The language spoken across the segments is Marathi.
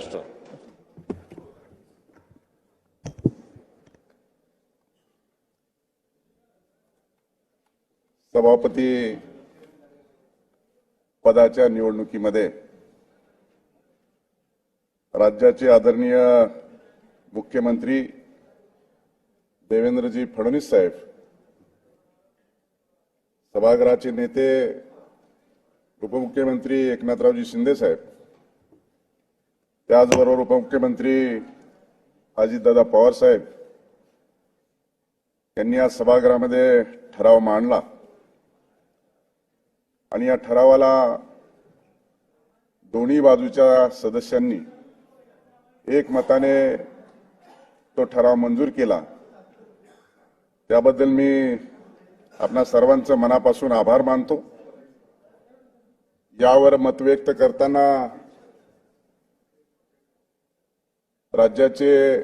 महाराष्ट्र सभापती पदाच्या निवडणुकीमध्ये राज्याचे आदरणीय मुख्यमंत्री देवेंद्रजी फडणवीस साहेब सभागृहाचे नेते उपमुख्यमंत्री एकनाथरावजी शिंदे साहेब त्याचबरोबर उपमुख्यमंत्री अजितदादा पवार साहेब यांनी आज सभागृहामध्ये ठराव मांडला. आणि या ठरावाला दोन्ही बाजूच्या सदस्यांनी एकमताने तो ठराव मंजूर केला. त्याबद्दल मी आपणा सर्वांचं मनापासून आभार मानतो. यावर मत व्यक्त करताना राज्याचे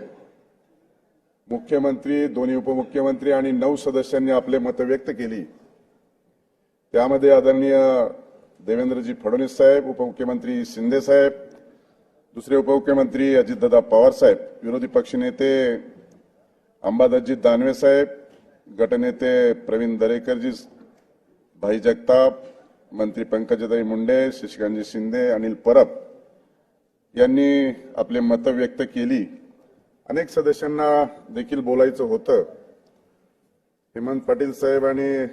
मुख्यमंत्री दोन्ही उपमुख्यमंत्री आणि नऊ सदस्यांनी आपले मत व्यक्त केली. त्यामध्ये आदरणीय देवेंद्रजी फडणवीस साहेब उपमुख्यमंत्री शिंदे साहेब दुसरे उपमुख्यमंत्री अजितदादा पवार साहेब विरोधी पक्षनेते अंबादासजी दानवे साहेब गटनेते प्रवीण दरेकरजी भाई जगताप मंत्री पंकजाताई मुंडे शशिकांतजी शिंदे अनिल परब यांनी आपले मतं व्यक्त केली. अनेक सदस्यांना देखील बोलायचं होतं. हेमंत पाटील साहेब आणि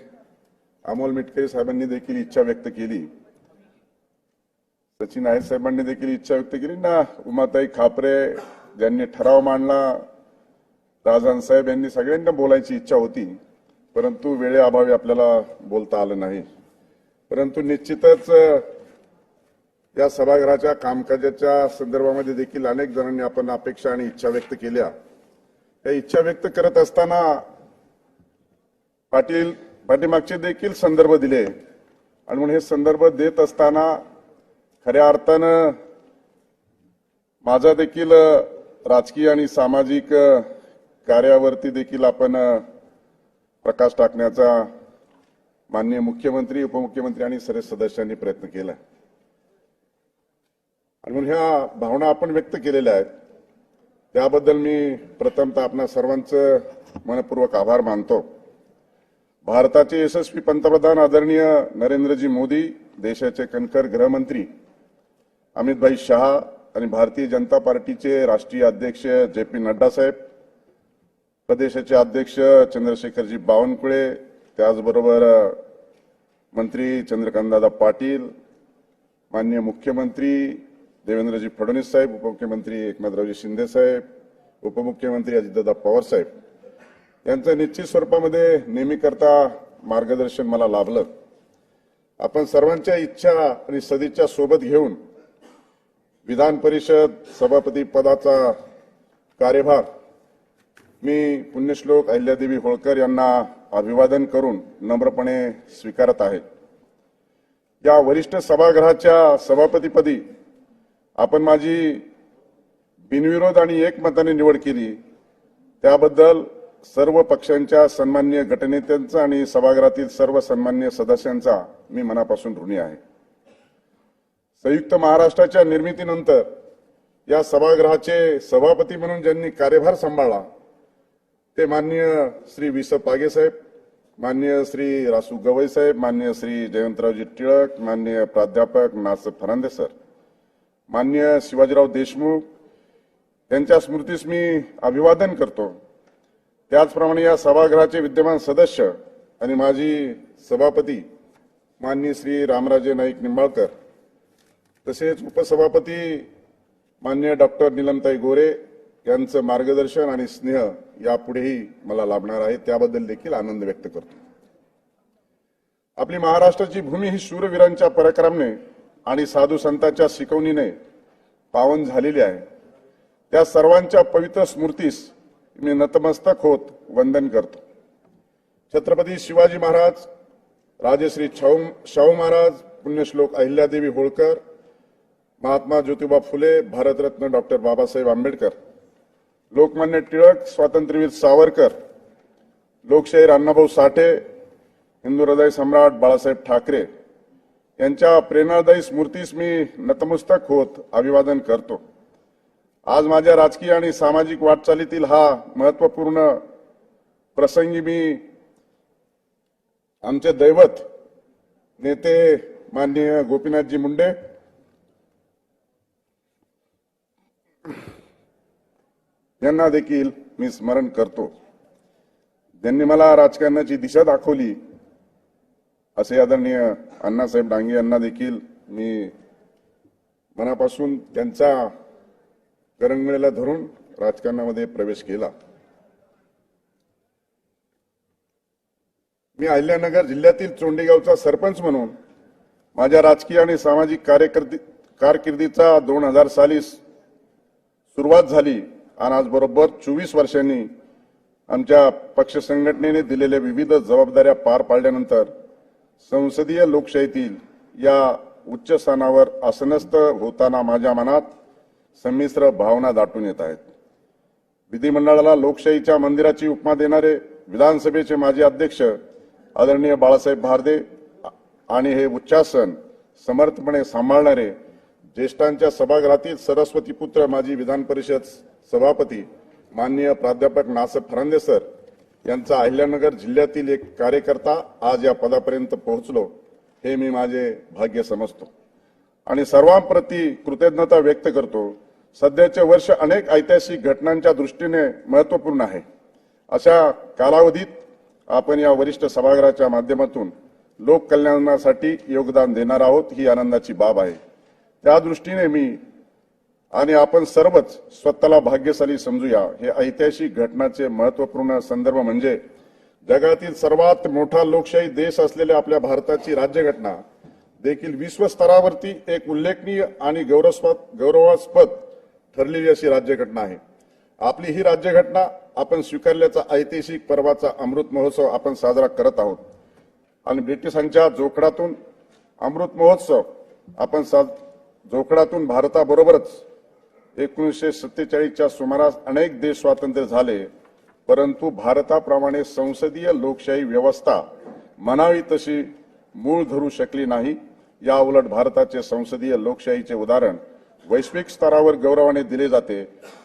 अमोल मिटकरी साहेबांनी देखील इच्छा व्यक्त केली. सचिन आहेर साहेबांनी देखील इच्छा व्यक्त केली. ना उमाताई खापरे ज्यांनी ठराव मांडला राजान साहेब यांनी सगळ्यांना बोलायची इच्छा होती. परंतु वेळेअभावी आपल्याला बोलता आलं नाही. परंतु निश्चितच या सभागृहाच्या कामकाजाच्या संदर्भामध्ये देखील अनेक जणांनी आपण अपेक्षा आणि इच्छा व्यक्त केल्या. या इच्छा व्यक्त करत असताना पाटील पाठीमागचे देखील संदर्भ दिले. आणि म्हणून हे संदर्भ देत असताना खऱ्या अर्थानं माझा देखील राजकीय आणि सामाजिक कार्यावरती देखील आपण प्रकाश टाकण्याचा माननीय मुख्यमंत्री उपमुख्यमंत्री आणि सर्व सदस्यांनी प्रयत्न केला. आणि म्हणून ह्या भावना आपण व्यक्त केलेल्या आहेत. त्याबद्दल मी प्रथमतः आपणा सर्वांचं मनपूर्वक आभार मानतो. भारताचे यशस्वी पंतप्रधान आदरणीय नरेंद्रजी मोदी देशाचे कणखर गृहमंत्री अमितभाई शहा आणि भारतीय जनता पार्टीचे राष्ट्रीय अध्यक्ष जे पी नड्डा साहेब प्रदेशाचे अध्यक्ष चंद्रशेखरजी बावनकुळे त्याचबरोबर मंत्री चंद्रकांतदादा पाटील माननीय मुख्यमंत्री देवेंद्रजी फडणवीस साहेब उपमुख्यमंत्री एकनाथरावजी शिंदे साहेब उपमुख्यमंत्री अजितदादा पवार साहेब. यांचं निश्चित स्वरूपामध्ये नेहमी करता मार्गदर्शन मला लाभलं. आपण सर्वांच्या इच्छा आणि सदिच्छा सोबत घेऊन विधान परिषद सभापती पदाचा कार्यभार मी पुण्यश्लोक अहिल्यादेवी होळकर यांना अभिवादन करून नम्रपणे स्वीकारत आहे. या वरिष्ठ सभागृहाच्या सभापतीपदी आपण माझी बिनविरोध आणि एकमताने निवड केली. त्याबद्दल सर्व पक्षांच्या सन्मान्य गटनेत्यांचा आणि सभागृहातील सर्व सन्मान्य सदस्यांचा मी मनापासून ऋणी आहे. संयुक्त महाराष्ट्राच्या निर्मितीनंतर या सभागृहाचे सभापती म्हणून ज्यांनी कार्यभार सांभाळला ते माननीय श्री वि स. पागेसाहेब माननीय श्री रासू गवई साहेब माननीय श्री जयंतरावजी टिळक माननीय प्राध्यापक नास फरांदे सर मान्य शिवाजीराव देशमुख यांच्या स्मृतीस मी अभिवादन करतो. त्याचप्रमाणे या सभागृहाचे विद्यमान सदस्य आणि माजी सभापती माननीय श्री रामराजे नाईक निंबाळकर तसेच उपसभापती मान्य डॉक्टर निलमताई गोरे यांचं मार्गदर्शन आणि स्नेह यापुढेही मला लाभणार आहे त्याबद्दल देखील आनंद व्यक्त करतो. आपली महाराष्ट्राची भूमी ही शूरवीरांच्या पराक्रमाने आणि साधू संतांच्या शिकवणीने पावन झालेली आहे. त्या सर्वांच्या पवित्र स्मृतीस मी नतमस्तक होत वंदन करतो. छत्रपती शिवाजी महाराज राजेश्री शाहू शाहू महाराज पुण्यश्लोक अहिल्यादेवी होळकर महात्मा ज्योतिबा फुले भारतरत्न डॉक्टर बाबासाहेब आंबेडकर लोकमान्य टिळक स्वातंत्र्यवीर सावरकर लोकशाहीर अण्णाभाऊ साठे हिंदू हृदय सम्राट बाळासाहेब ठाकरे यांच्या प्रेरणादायी स्मृतीस मी नतमस्तक होत अभिवादन करतो. आज माझ्या राजकीय आणि सामाजिक वाटचालीतील हा महत्त्वपूर्ण प्रसंगी मी आमचे दैवत नेते माननीय गोपीनाथजी मुंडे यांना देखील मी स्मरण करतो. त्यांनी मला राजकारणाची दिशा दाखवली. असे आदरणीय अण्णासाहेब डांगे यांना देखील मी मनापासून त्यांचा करंगळेला धरून राजकारणामध्ये प्रवेश केला. मी अहिल्यानगर जिल्ह्यातील चोंडेगावचा सरपंच म्हणून माझ्या राजकीय आणि सामाजिक कार्यकर्ती कारकिर्दीचा दोन हजार साली सुरुवात झाली आणि आज बरोबर चोवीस वर्षांनी आमच्या पक्ष संघटनेने दिलेल्या विविध जबाबदाऱ्या पार पाडल्यानंतर संसदीय लोकशाहीतील या उच्च स्थानावर आसनस्थ होताना माझ्या मनात संमिश्र भावना दाटून येत आहेत. विधिमंडळाला लोकशाहीच्या मंदिराची उपमा देणारे विधानसभेचे माजी अध्यक्ष आदरणीय बाळासाहेब भारदे आणि हे उच्चासन समर्थपणे सांभाळणारे ज्येष्ठांच्या सभागृहातील सरस्वती पुत्र माजी विधान परिषद सभापती माननीय प्राध्यापक नासफ फरांदे सर यांचा अहिल्यानगर जिल्ह्यातील एक कार्यकर्ता आज या पदापर्यंत पोहोचलो हे मी माझे भाग्य समजतो. आणि सर्वांप्रती कृतज्ञता व्यक्त करतो सध्याचे वर्ष अनेक ऐतिहासिक घटनांच्या दृष्टीने महत्त्वपूर्ण आहे. अशा कालावधीत आपण या वरिष्ठ सभागृहाच्या माध्यमातून लोककल्याणासाठी योगदान देणार आहोत ही आनंदाची बाब आहे. त्या दृष्टीने मी आणि आपण सर्वच स्वतःला भाग्यशाली समजूया. हे ऐतिहासिक घटनाचे महत्त्वपूर्ण संदर्भ म्हणजे जगातील सर्वात मोठा लोकशाही देश असलेल्या आपल्या भारताची राज्यघटना. देखील विश्वस्तरावरती एक उल्लेखनीय आणि गौरवस्पद गौरवास्पद ठरलेली अशी राज्यघटना आहे. आपली ही राज्यघटना आपण स्वीकारल्याचा ऐतिहासिक पर्वाचा अमृत महोत्सव आपण साजरा करत आहोत. आणि ब्रिटिशांच्या जोखडातून अमृत महोत्सव आपण साज जोखडातून भारताबरोबरच एकोणीसशे सत्तेचाळीसच्या सुमारास अनेक देश स्वातंत्र्य झाले परंतु भारताप्रमाणे संसदीय लोकशाही व्यवस्था म्हणावी तशी मूळ धरू शकली नाही. या उलट भारताचे संसदीय लोकशाहीचे उदाहरण वैश्विक स्तरावर गौरवाने दिले जाते.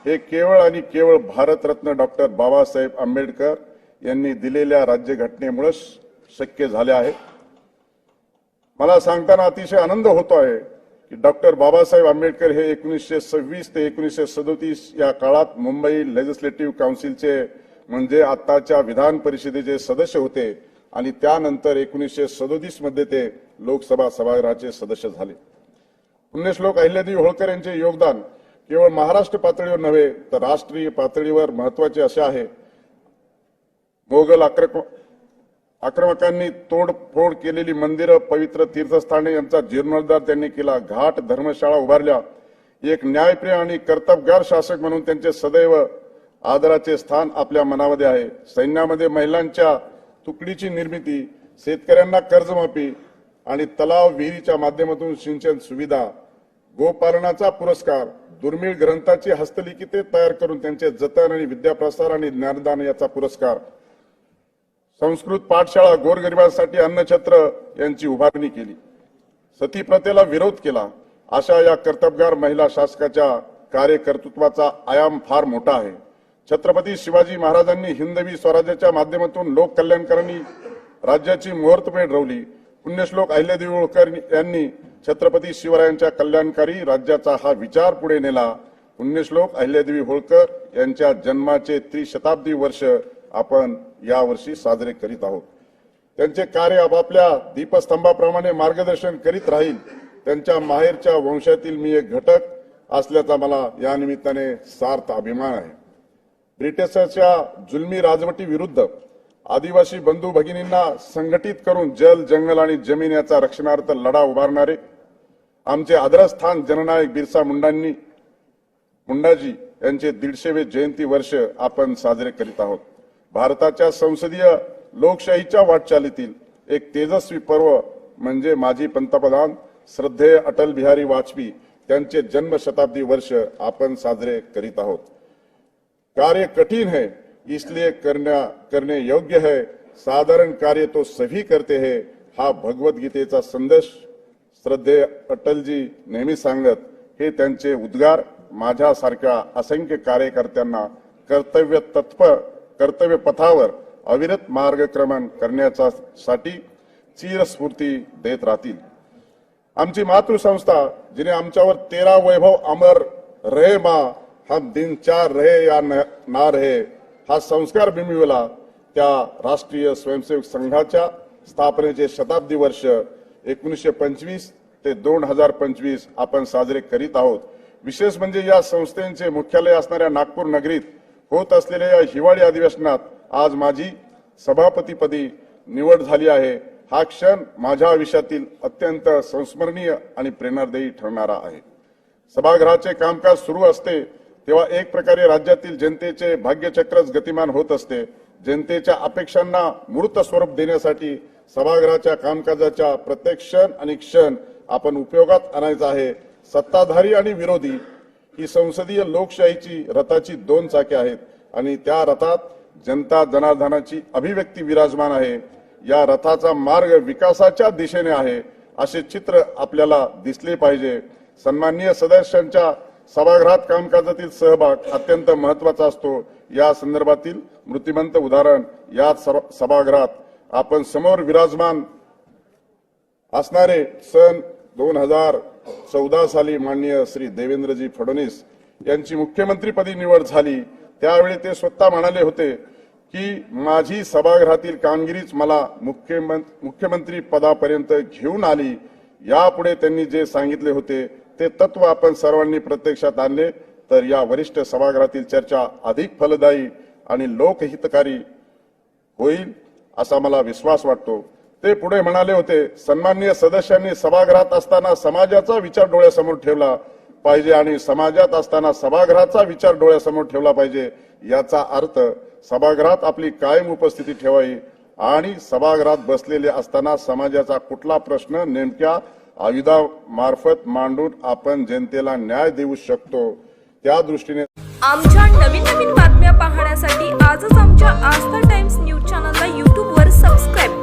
हे केवळ आणि केवळ भारतरत्न डॉक्टर बाबासाहेब आंबेडकर यांनी दिलेल्या राज्यघटनेमुळे शक्य झाले आहे. मला सांगताना अतिशय आनंद होतो आहे की डॉक्टर बाबासाहेब आंबेडकर हे एकोणीसशे सव्वीस ते एकोणीसशे सदोतीस या काळात मुंबई लेजिस्लेटिव्ह काउन्सिलचे म्हणजे आताच्या विधान परिषदेचे सदस्य होते आणि त्यानंतर एकोणीसशे सदोतीसमध्ये ते लोकसभा सभागृहाचे सदस्य झाले. पुण्यश्लोक अहिल्यादेवी होळकर यांचे योगदान केवळ महाराष्ट्र पातळीवर नव्हे तर राष्ट्रीय पातळीवर महत्त्वाचे असे आहे. मोगल आक्रमक आक्रमकांनी तोडफोड केलेली मंदिरं पवित्र तीर्थस्थाने यांचा जीर्णोद्धार त्यांनी केला. घाट धर्मशाळा उभारल्या. एक न्यायप्रिय आणि कर्तबगार शासक म्हणून त्यांचे सदैव आदराचे स्थान आपल्या मनामध्ये आहे. सैन्यामध्ये महिलांच्या तुकडीची निर्मिती शेतकऱ्यांना कर्जमाफी आणि तलाव विहिरीच्या माध्यमातून सिंचन सुविधा गोपालनाचा पुरस्कार दुर्मिळ ग्रंथाची हस्तलिखिते तयार करून त्यांचे जतन आणि विद्याप्रसार आणि ज्ञानदान याचा पुरस्कार. संस्कृत पाठशाळा गोरगरिबांसाठी अन्नछत्र यांची उभारणी केली. सती प्रथेला विरोध केला. अशा या कर्तबगार महिला शासकाच्या कार्यकर्तृत्वाचा आयाम फार मोठा आहे. छत्रपती शिवाजी महाराजांनी हिंदवी स्वराज्याच्या माध्यमातून लोक कल्याणकारांनी राज्याची मुहूर्तपेठ रवली पुण्यश्लोक अहिल्यादेवी होळकर यांनी छत्रपती शिवरायांच्या कल्याणकारी राज्याचा हा विचार पुढे नेला. पुण्यश्लोक अहिल्यादेवी होळकर यांच्या जन्माचे त्रिशताब्दी वर्ष आपण यावर्षी साजरे करीत आहोत. त्यांचे कार्य आपापल्या दीपस्तंभाप्रमाणे मार्गदर्शन करीत राहील. त्यांच्या माहेरच्या वंशातील मी एक घटक असल्याचा मला या निमित्ताने सार्थ अभिमान आहे. ब्रिटिशांच्या जुलमी राजवटी विरुद्ध आदिवासी बंधू भगिनींना संघटित करून जल जंगल आणि जमीन याचा रक्षणार्थ लढा उभारणारे आमचे आदरस्थान जननायक बिरसा मुंडांनी मुंडाजी यांचे दीडशेवे जयंती वर्ष आपण साजरे करीत आहोत. भारताच्या संसदीय लोकशाहीच्या वाटचालीतील एक तेजस्वी पर्व म्हणजे माजी पंतप्रधान श्रद्धेय अटल बिहारी वाजपेयी त्यांचे जन्मशताब्दी वर्ष आपण साजरे करीत आहोत. कार्य कठिन है इसलिए करना करणे योग्य है साधारण कार्य तो सभी करते है हा भगवद्गीतेचा संदेश श्रद्धेय अटलजी नेहमी सांगत हे त्यांचे उद्गार माझ्यासारख्या असंख्य कार्यकर्त्यांना कर्तव्य तत्पर कर्तव्य पथावर अविरत मार्गक्रमण करण्याचा साठी चिरस्फूर्ती देत राहतील. आमची मातृसंस्था जिने आमच्यावर तेरा वैभव अमर रहे मा हम दिन चार रहे या न- ना रहे हा संस्कार बिंबिवला त्या राष्ट्रीय स्वयंसेवक संघाच्या स्थापनेचे शताब्दी वर्ष एकोणीसशे पंचवीस ते दोन हजार पंचवीस आपण साजरे करीत आहोत. विशेष म्हणजे या संस्थेचे मुख्यालय असणाऱ्या नागपूर नगरीत होत असलेल्या या हिवाळी अधिवेशनात आज माझी सभापतीपदी निवड झाली आहे. हा क्षण माझ्या आयुष्यातील अत्यंत संस्मरणीय आणि प्रेरणादायी ठरणारा आहे. सभागृहाचे कामकाज सुरू असते तेव्हा एक प्रकारे राज्यातील जनतेचे भाग्यचक्रच गतिमान होत असते. जनतेच्या अपेक्षांना मूर्त स्वरूप देण्यासाठी सभागृहाच्या कामकाजाच्या प्रत्येक क्षण आणि क्षण आपण उपयोगात आणायचा आहे. सत्ताधारी आणि विरोधी ही संसदीय लोकशाहीची रथाची दोन चाके आहेत आणि त्या रथात जनता जनार्दनाची अभिव्यक्ती विराजमान आहे. या रथाचा मार्ग विकासाच्या दिशेने आहे असे चित्र आपल्याला दिसले पाहिजे. सन्माननीय सदस्यांच्या सभागृहात कामकाजातील सहभाग अत्यंत महत्त्वाचा असतो. या संदर्भातील मृत्यूमंत उदाहरण या सभागृहात आपण समोर विराजमान असणारे सण दोन हजार चौदा साली माननीय श्री देवेंद्रजी फडणवीस यांची मुख्यमंत्रीपदी निवड झाली. त्यावेळी ते स्वतः म्हणाले होते की माझी सभागृहातील कामगिरीच मला मुख्यमं- मुख्यमंत्री पदापर्यंत घेऊन आली. यापुढे त्यांनी जे सांगितले होते ते तत्व आपण सर्वांनी प्रत्यक्षात आणले. तर या वरिष्ठ सभागृहातील चर्चा अधिक फलदायी आणि लोकहितकारी होईल असा मला विश्वास वाटतो. ते पुढे म्हणाले होते सन्माननीय सदस्यांनी सभागृहात असताना समाजाचा विचार डोळ्यासमोर ठेवला पाहिजे आणि समाजात असताना सभागृहाचा विचार डोळ्यासमोर ठेवला पाहिजे याचा अर्थ सभागृहात आपली कायम उपस्थिती ठेवावी आणि सभागृहात बसलेले असताना समाजाचा कुठला प्रश्न नेमक्या आयुधामार्फत मांडून आपण जनतेला न्याय देऊ शकतो. त्या दृष्टीने आमच्या नवीन नवीन बातम्या पाहण्यासाठी आजच आमच्या आस्था टाइम्स न्यूज चॅनलला यूट्यूबवर सबस्क्राईब